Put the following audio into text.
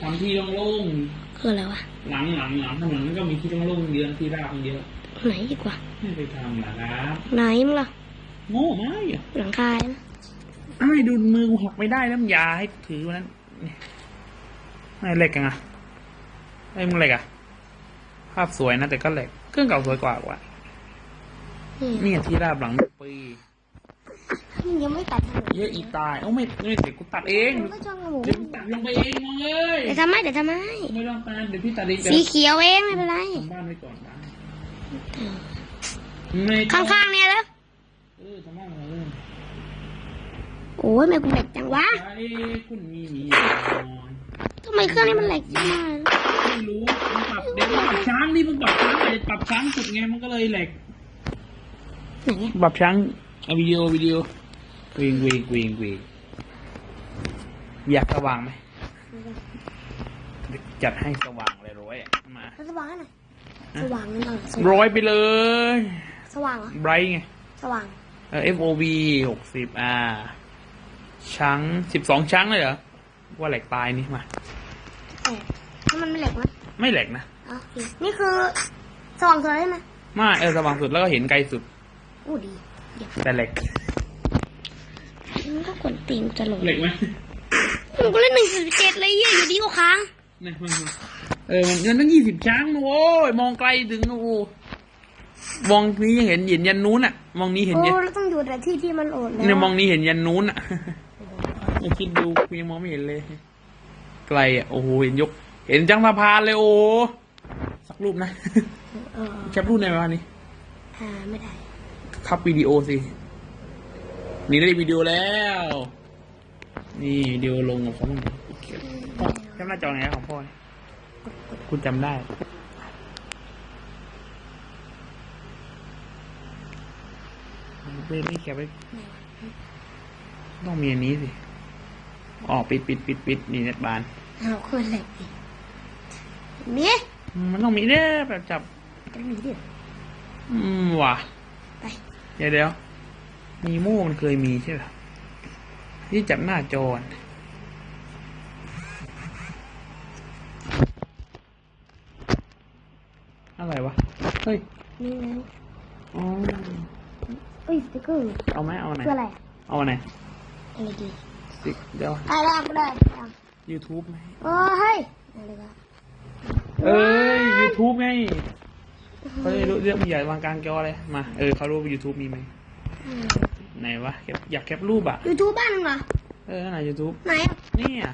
ทำที่โล่งคืออะไรวะๆหลังหลังหลังถนนมันก็มีที่โล่งๆเยอะที่ราบเยอะไหนดีกว่าไม่ไปทำหรอครับไหนมึงล่ะโง่ไหมอะหลังคานะไอ้ดูมือกูหักไม่ได้แล้วมันยาให้ถือวันนั้นนี่ไอ้เหล็กยังอะไอ้มึงเหล็กอะ ภาพสวยนะแต่ก็เหล็กเครื่องเก่าสวยกว่ากว่านี่นี่ที่ราบหลังปี มึงยังไม่ตัดถนนเยอะอีตายเอ้าไม่ไม่เดี๋ยวกูตัดเองมึงก็จ้องกับหมูเดี๋ยวกูตัดลงไปเองมองเอ้ยเดี๋ยวทำไมเดี๋ยวทำไมไม่ต้องการเดี๋ยวพี่ตัดเองสีเขียวเองไม่เป็นไรทำบ้านไว้ก่อนนะไม่ต้ข้างๆเนี่ยแล้วเออทำบ้านเลยโอ้ยไม่กูเหล็กจังวะไอ้คุณมีมีนอนทำไมเครื่องนี้มันเหล็กจังวะไม่รู้มึงปรับเดี๋ยวมึงปรับช้างดิมึงปรับช้างไปปรับช้างสุดไงมันก็เลยแหลกไหนอะปรับช้างเอาวิดีโอวิดีโอ วิ่งวิ่งวิ่งวิ่งอยากสว่างไหมจัดให้สว่างเลยร้อยอะมาสว่างให้หน่อยสว่างนั่นเหรอสว่างร้อยไปเลย สว่างเหรอไบรท์ไงสว่างเออ FOV หกสิบอ่าช้างสิบสองช้างเลยเหรอว่าแหลกตายนี่มาเออถ้ามันไม่เหล็กมั้ยไม่แหลกนะอ๋อโอเคนี่คือสว่างสุดแล้วใช่ไหมไมาเออสว่างสุดแล้วก็เห็นไกลสุดอู้ดีเดี๋ยวแต่แหลก มันก็กวนตีนกูจะหลงเหล็กไหมมึงก็เล่นหนึ่งสิบเจ็ดเลยเหี้ยอยู่ดีก็ค้างเนี่ยมันเออมันมันตั้งยี่สิบช้างนะโว้ยมองไกลถึงนะโอ้มองนี้ยังเห็นเห็นยันนู้นอะ มองนี้เห็นโอ้ยันแล้วต้องอยู่แต่ที่ที่มันโอดแล้วเนี่ยมองนี้เห็นยันนู้นอะยังคิดดูกูยังมองไม่เห็นเลย ไกลอะโอ้โหเห็นยก เห็นจังสะพานเลยโอ้สักรูปนะเออแคปรูปในวันนี้อ่าไม่ได้ทับวิดีโอสิ นี่ได้วิดีโอแล้ว นี่วิดีโอลงของเขาบ้างพ่อจำหน้าจอไงของพ่อเนี่ยคุณจำได้เว้ยไม่แคปไว้ต้องมีอันนี้สิอ๋อปิดปิดปิดปิดนี่เน็ตบานเอาคนเหล็กดิมีมันต้องมีเนี่ยแบบจับจะมีดิอืมว่ะ ไป เดี๋ยวเดี๋ยว มีโม่มันเคยมีใช่ไหมที่จับหน้าจอน่ะอะไรวะ เฮ้ย นี่แล้วอ๋อเอ้ยสติ๊กเกอร์เอาไหมเอาไหนเพื่ออะไรเอาไหนอะไรดีสิเดี๋ยวอะไรก็ได้เอา YouTube ไหมโอ้เฮ้ยอะไรก็เอ้ย YouTube ไงเขาจะรู้เรื่องมีใหญ่วางกลางจอเลย มา เออเขารู้ว่า YouTube มีไหม ไหนวะแคปอยากแคปรูปอะยูทูบบ้านมึงเหรอ เออนั่นไหนะ YouTube ไหนอะเนี่ย